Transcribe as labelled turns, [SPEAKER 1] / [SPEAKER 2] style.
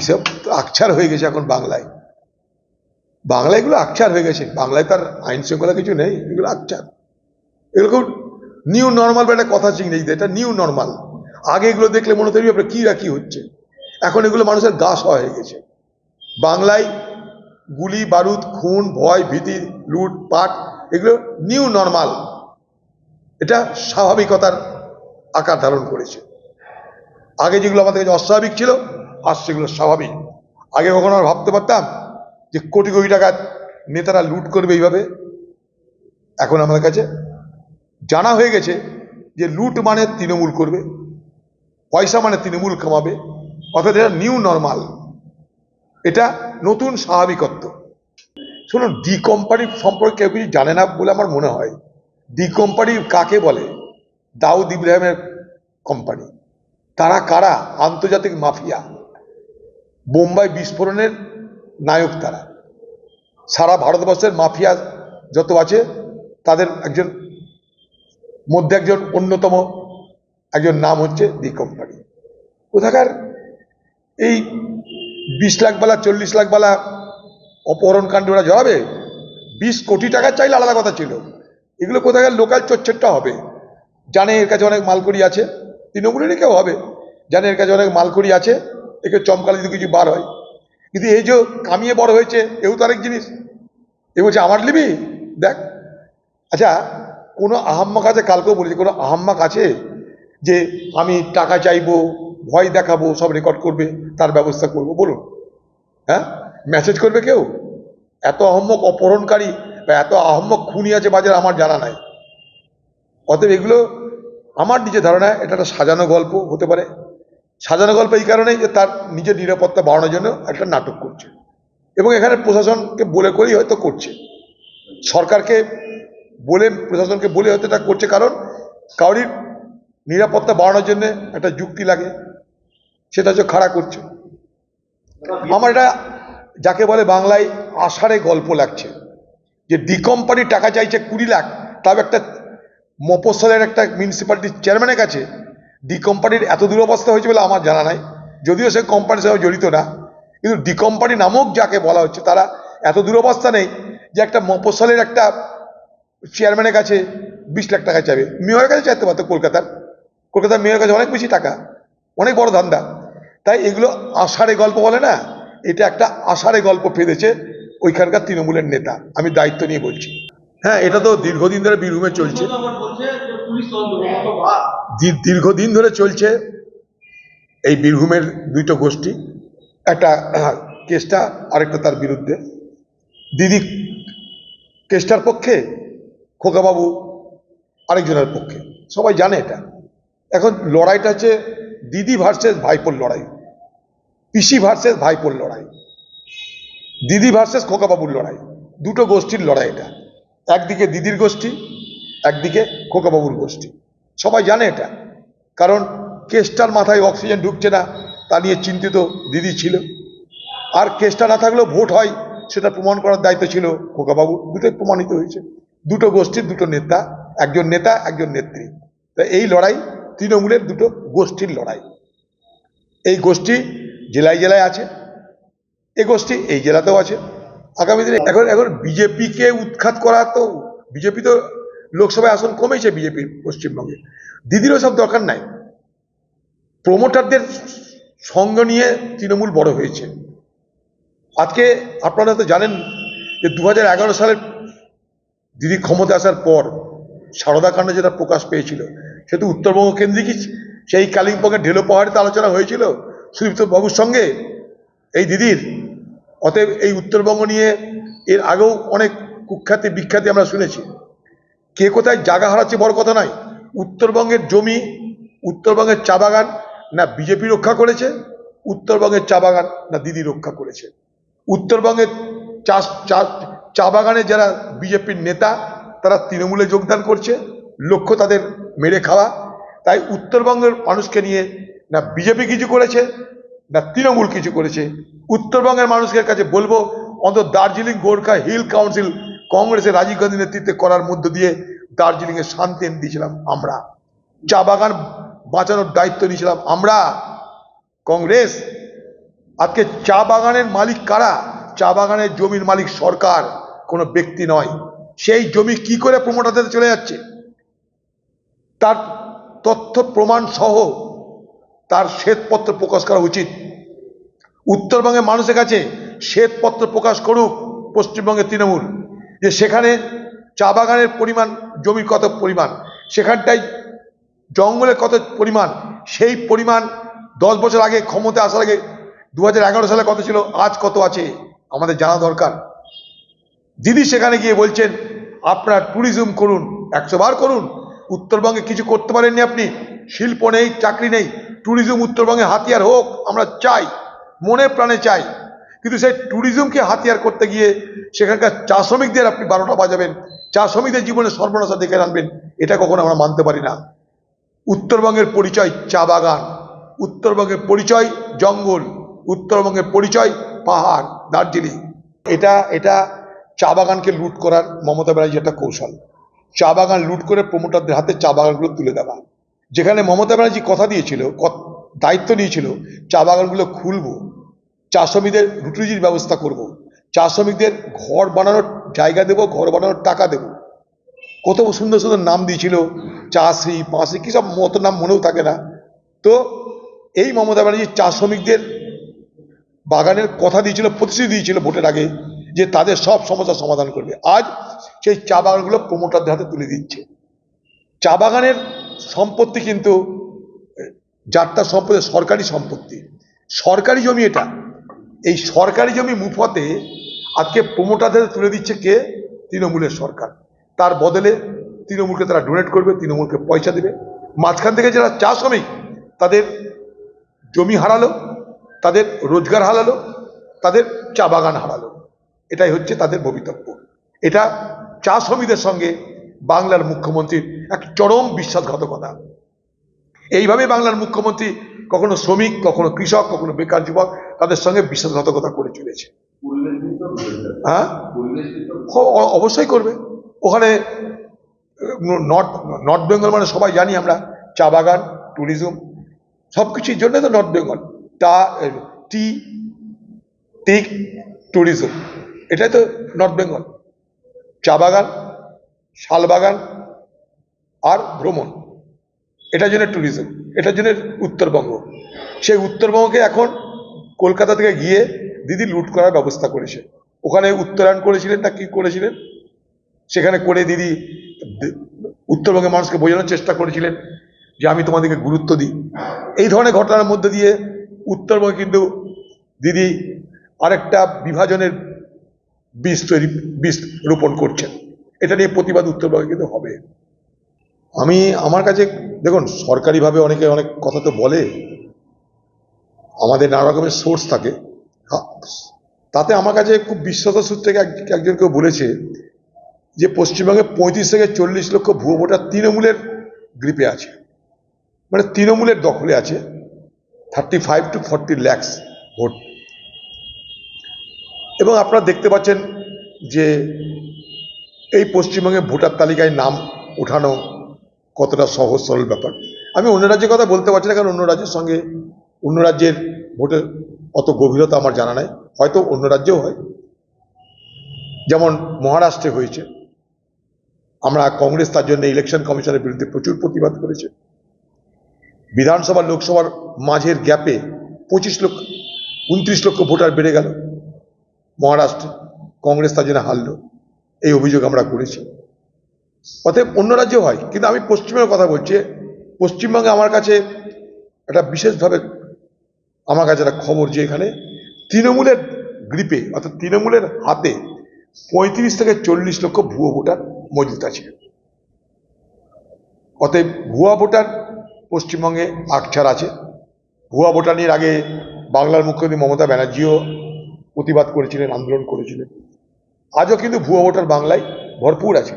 [SPEAKER 1] সব আকছার হয়ে গেছে এখন বাংলায়। বাংলায় এগুলো আকছার হয়ে গেছে। বাংলায় তার আইন শৃঙ্খলা কিছু নেই, এগুলো আকছার এগুলো নিউ নর্মাল বা একটা কথা ইংরেজিতে এটা নিউ নর্মাল আগে এগুলো দেখলে মনে হতো আপনার কী রাখি হচ্ছে? এখন এগুলো মানুষের গা হয়ে গেছে। বাংলায় গুলি, বারুদ, খুন, ভয়, ভীতি, লুট, পাট, এগুলো নিউ নর্মাল এটা স্বাভাবিকতার আকার ধারণ করেছে। আগে যেগুলো আমাদের কাছে অস্বাভাবিক ছিল আজ সেগুলো স্বাভাবিক। আগে কখনো আমরা ভাবতে পারতাম যে কোটি কোটি টাকা নেতারা লুট করবে এইভাবে। এখন আমাদের কাছে জানা হয়ে গেছে যে লুট মানে তৃণমূল করবে, পয়সা মানে তৃণমূল কামাবে, অর্থাৎ এটা নিউ নর্মাল এটা নতুন স্বাভাবিকত্ব। শুনুন ডি কোম্পানি সম্পর্কে কেউ কিছু জানে না বলে আমার মনে হয়। ডি কোম্পানি কাকে বলে? দাউদ ইব্রাহিমের কোম্পানি তারা কারা? আন্তর্জাতিক মাফিয়া। বোম্বাই বিস্ফোরণের নায়ক তারা। সারা ভারতবর্ষের মাফিয়া যত আছে, তাদের একজন, মধ্যে একজন অন্যতম একজন নাম হচ্ছে ডি কোম্পানি। কোথাকার এই বিশ লাখ বালা, চল্লিশ লাখ বালা অপহরণ কাণ্ডে ওরা জড়াবে? বিশ কোটি টাকা চাইলে আলাদা কথা ছিল। এগুলো কোথাকার লোকাল চচ্চরটা হবে? জানে এর কাছে অনেক মালকড়ি আছে। তৃণমূলেরই কেউ হবে। জানে এর কাছে অনেক মালকড়ি আছে। একে চমকালে যদি কিছু বার হয়। কিন্তু এই যে কামিয়ে বড় হয়েছে, এও তো আরেক জিনিস। এ বলছে, আমার লিবি দেখ। আচ্ছা কোনো আহাম্মক আছে? কালকেও বলেছে, কোনো আহাম্মক আছে যে আমি টাকা চাইব, ভয় দেখাবো, সব রেকর্ড করবে, তার ব্যবস্থা করব? বলুন। হ্যাঁ? মেসেজ করবে কেউ? এত আহম্মক অপহরণকারী বা এত আহম্মক খুনি আছে বাজারে আমার জানা নাই। অতএব এগুলো আমার নিজের ধারণা, এটা একটা সাজানো গল্প হতে পারে। সাজানো গল্প এই কারণেই যে তার নিজের নিরাপত্তা বাড়ানোর জন্য একটা নাটক করছে। এবং এখানে প্রশাসনকে বলে করেই হয়তো করছে। সরকারকে বলে, প্রশাসনকে বলে হয়তো এটা করছে কারণ কাউরির নিরাপত্তা বাড়ানোর জন্য একটা যুক্তি লাগে, সেটা হচ্ছে খাড়া করছে। আমার এটা যাকে বলে বাংলায় আষাঢ়ে গল্প লাগছে, যে ডি কোম্পানি টাকা চাইছে কুড়ি লাখ, তাও একটা মফস্বলের একটা মিউনিসিপ্যালিটির চেয়ারম্যানের কাছে ডি কোম্পানির এত দুরবস্থা হয়েছে বলে আমার জানা নাই। যদিও সে কোম্পানির সঙ্গে জড়িত না, কিন্তু ডি কোম্পানি নামক যাকে বলা হচ্ছে, তারা এত দুরবস্থা নেই যে একটা মফস্বলের একটা চেয়ারম্যানের কাছে বিশ লাখ টাকা চাইবে। মেয়রের কাছে চাইতে পারতো কলকাতার। কলকাতার মেয়রের কাছে অনেক বেশি টাকা, অনেক বড় ধান্দা। তাই এগুলো আষাঢ়ে গল্প বলে না, এটা একটা আষাঢ়ে গল্প ফেলেছে ওইখানকার তৃণমূলের নেতা। আমি দায়িত্ব নিয়ে বলছি। হ্যাঁ এটা তো দীর্ঘদিন ধরে বীরভূমে চলছে। দীর্ঘদিন ধরে চলছে এই বীরভূমের দুটো গোষ্ঠী। একটা কেসটা আরেকটা তার বিরুদ্ধে। দিদি কেসটার পক্ষে, খোকাবাবু আরেকজনের পক্ষে। সবাই জানে এটা। এখন লড়াইটা হচ্ছে দিদি ভার্সেস ভাইপোর লড়াই। পিসি ভার্সেস ভাইপোর লড়াই। দিদি ভার্সেস খোকাবাবুর লড়াই। দুটো গোষ্ঠীর লড়াই এটা। একদিকে দিদির গোষ্ঠী, একদিকে খোকাবাবুর গোষ্ঠী। সবাই জানে এটা, কারণ কেসটার মাথায় অক্সিজেন ঢুকছে না, তা নিয়ে চিন্তিত দিদি ছিল। আর কেসটা না থাকলেও ভোট হয়, সেটা প্রমাণ করার দায়িত্ব ছিল খোকাবাবু। দুটোই প্রমাণিত হয়েছে। দুটো গোষ্ঠীর দুটো নেতা, একজন নেতা, একজন নেত্রী। তা এই লড়াই তৃণমূলের দুটো গোষ্ঠীর লড়াই। এই গোষ্ঠী জেলায় জেলায় আছে এই গোষ্ঠী এই জেলাতেও আছে। আগামী দিনে এখন এখন বিজেপিকে উৎখাত করা তো, বিজেপি তো লোকসভায় আসন কমেছে বিজেপির পশ্চিমবঙ্গে। দিদিরও সব দরকার নাই। প্রমোটারদের সঙ্গ নিয়ে তৃণমূল বড় হয়েছে। আজকে আপনারা তো জানেন যে দু সালের দিদি ক্ষমতা আসার পর সারদা কাণ্ড যেটা প্রকাশ পেয়েছিল, সে তো উত্তরবঙ্গ কেন্দ্রিকই সেই কালিম্পংয়ের ঢেলো পাহাড়িতে আলোচনা হয়েছিল। সুদীপ্ত বাবুর সঙ্গে এই দিদির অতএব এই উত্তরবঙ্গ নিয়ে এর আগেও অনেক কুখ্যাতি বিখ্যাতি আমরা শুনেছি। কে কোথায় জায়গা হারাচ্ছে বড় কথা নয়। উত্তরবঙ্গের জমি, উত্তরবঙ্গের চা বাগান, না বিজেপি রক্ষা করেছে, উত্তরবঙ্গের চা বাগান, না দিদি রক্ষা করেছে। উত্তরবঙ্গের চাষ, চা- চা বাগানে যারা বিজেপির নেতা, তারা তৃণমূলে যোগদান করছে, লক্ষ্য তাদের মেরে খাওয়া। তাই উত্তরবঙ্গের মানুষকে নিয়ে, না বিজেপি কিছু করেছে না, তৃণমূল কিছু করেছে। উত্তরবঙ্গের মানুষের কাছে বলব, অন্তত দার্জিলিং গোর্খা হিল কাউন্সিল কংগ্রেসের রাজীব গান্ধী নেতৃত্বে করার মধ্য দিয়ে দার্জিলিংয়ে শান্তি এনে দিয়েছিলাম আমরা। চা বাগান বাঁচানোর দায়িত্ব নিয়েছিলাম আমরা। কংগ্রেস, আজকে চা বাগানের মালিক কারা? চা বাগানের জমির মালিক সরকার, কোনো ব্যক্তি নয়। সেই জমি কি করে প্রমোটারদের চলে যাচ্ছে? তার তথ্য, প্রমাণ সহ তার শ্বেতপত্র প্রকাশ করা উচিত। উত্তরবঙ্গের মানুষের কাছে শ্বেতপত্র প্রকাশ করুক পশ্চিমবঙ্গের তৃণমূল। যে সেখানে চা বাগানের পরিমাণ, জমির কত পরিমাণ সেখানটায় জঙ্গলের কত পরিমাণ, সেই পরিমাণ দশ বছর আগে ক্ষমতা আসার আগে দু হাজার এগারো সালে কত ছিল, আজ কত আছে, আমাদের জানা দরকার। দিদি সেখানে গিয়ে বলছেন, আপনার ট্যুরিজম করুন, একশো বার করুন, উত্তরবঙ্গে কিছু করতে পারেননি আপনি, শিল্প নেই, চাকরি নেই ট্যুরিজম উত্তরবঙ্গে হাতিয়ার হোক, আমরা চাই, মনে প্রাণে চাই। কিন্তু সেই ট্যুরিজমকে হাতিয়ার করতে গিয়ে সেখানকার চা শ্রমিকদের আপনি বারোটা বাজাবেন, চা শ্রমিকদের জীবনে সর্বনাশা দেখে আনবেন, এটা কখনো আমরা মানতে পারি না। উত্তরবঙ্গের পরিচয় চা বাগান, উত্তরবঙ্গের পরিচয় জঙ্গল, উত্তরবঙ্গের পরিচয় পাহাড়, দার্জিলিং। এটা এটা চা বাগানকে লুট করার মমতা ব্যানার্জির একটা কৌশল। চা বাগান লুট করে প্রমোটারদের হাতে চা বাগানগুলো তুলে দেওয়া। যেখানে মমতা ব্যানার্জি কথা দিয়েছিল দায়িত্ব নিয়েছিল, চা বাগানগুলো খুলব, চা শ্রমিকদের রুটিরুজির ব্যবস্থা করব। চা শ্রমিকদের ঘর বানানোর জায়গা দেবো, ঘর বানানোর টাকা দেবো। কত সুন্দর সুন্দর নাম দিয়েছিল চাষি পাঁচি কী সব মতো নাম মনেও থাকে না। তো এই মমতা ব্যানার্জি চা শ্রমিকদের বাগানের কথা দিয়েছিল, প্রতিশ্রুতি দিয়েছিল ভোটের আগে, যে তাদের সব সমস্যার সমাধান করবে। আজ সেই চা বাগানগুলো প্রমোটারদের হাতে তুলে দিচ্ছে। চা বাগানের সম্পত্তি কিন্তু যাত্রা সম্পত্তি সরকারি সম্পত্তি। সরকারি জমি এটা। এই সরকারি জমি মুফতে আজকে প্রমোটারদের তুলে দিচ্ছে কে? তৃণমূলের সরকার। তার বদলে তৃণমূলকে তারা ডোনেট করবে, তৃণমূলকে পয়সা দেবে। মাঝখান থেকে যারা চা শ্রমিক, তাদের জমি হারালো, তাদের রোজগার হারালো, তাদের চা বাগান হারালো। এটাই হচ্ছে তাদের ভবিতব্য। এটা চা শ্রমিকদের সঙ্গে বাংলার মুখ্যমন্ত্রীর এক চরম বিশ্বাসঘাতকতা। এইভাবে বাংলার মুখ্যমন্ত্রী কখনো শ্রমিক, কখনো কৃষক, কখনো বেকার যুবক তাদের সঙ্গে বিশ্বাসঘাতকতা করে চলেছে। হ্যাঁ? অবশ্যই করবে। ওখানে নর্থ নর্থ বেঙ্গল মানে সবাই জানি আমরা, চা বাগান, ট্যুরিজম সব কিছুর জন্য তো নর্থ বেঙ্গল। টা টি, টিক, ট্যুরিজম, এটাই তো নর্থ বেঙ্গল। চা বাগান শাল বাগান আর ভ্রমণ। এটার জন্য ট্যুরিজম এটার জন্য উত্তরবঙ্গ। সেই উত্তরবঙ্গকে এখন কলকাতা থেকে গিয়ে দিদি লুট করার ব্যবস্থা করেছে। ওখানে উত্তরায়ণ করেছিলেন না কি করেছিলেন? সেখানে করে দিদি উত্তরবঙ্গের মানুষকে বোঝানোর চেষ্টা করেছিলেন যে আমি তোমাদেরকে গুরুত্ব দিই। এই ধরনের ঘটনার মধ্যে দিয়ে উত্তরবঙ্গে কিন্তু দিদি আরেকটা বিভাজনের বীজ তৈরি বীজ রোপণ করছেন। এটা নিয়ে প্রতিবাদ উত্তরবঙ্গে কিন্তু হবে। আমি আমার কাছে, দেখুন, সরকারিভাবে অনেকে অনেক কথা তো বলে, আমাদের নানা রকমের সোর্স থাকে। হা- তাতে আমার কাছে খুব বিশ্বাস সূত্রে এক- একজন কেউ বলেছে যে পশ্চিমবঙ্গে পঁয়ত্রিশ থেকে চল্লিশ লক্ষ ভুয়ো ভোটার তৃণমূলের গ্রিপে আছে। মানে তৃণমূলের দখলে আছে। Thirty five to forty lakhs vote. এবং আপনারা দেখতে পাচ্ছেন যে এই পশ্চিমবঙ্গে ভোটার তালিকায় নাম ওঠানো কতটা সহজ, সরল ব্যাপার? আমি অন্য রাজ্যের কথা বলতে পারছি না, কারণ অন্য রাজ্যের সঙ্গে অন্য রাজ্যের ভোটের অত গভীরতা আমার জানা নাই। হয়তো অন্য রাজ্যেও হয়। যেমন মহারাষ্ট্রে হয়েছে। আমরা কংগ্রেস, তার জন্য ইলেকশন কমিশনের বিরুদ্ধে প্রচুর প্রতিবাদ করেছে। বিধানসভা, লোকসভার মাঝের গ্যাপে পঁচিশ লক্ষ, উনত্রিশ লক্ষ ভোটার বেড়ে গেল মহারাষ্ট্রে। কংগ্রেস তার জন্য হারল। এই অভিযোগ আমরা করেছি। অতএব অন্য রাজ্যেও হয়, কিন্তু আমি পশ্চিমবঙ্গের কথা বলছি। পশ্চিমবঙ্গে আমার কাছে একটা বিশেষভাবে আমার কাছে একটা খবর যে এখানে তৃণমূলের গ্রিপে অর্থাৎ তৃণমূলের হাতে পঁয়ত্রিশ থেকে চল্লিশ লক্ষ ভুয়ো ভোটার মজুত আছে। অতএব ভুয়া ভোটার পশ্চিমবঙ্গে আকছার আছে। ভুয়া ভোটার নিয়ে আগে বাংলার মুখ্যমন্ত্রী মমতা ব্যানার্জিও প্রতিবাদ করেছিলেন, আন্দোলন করেছিলেন। আজও কিন্তু ভুয়া ভোটার বাংলায় ভরপুর আছে।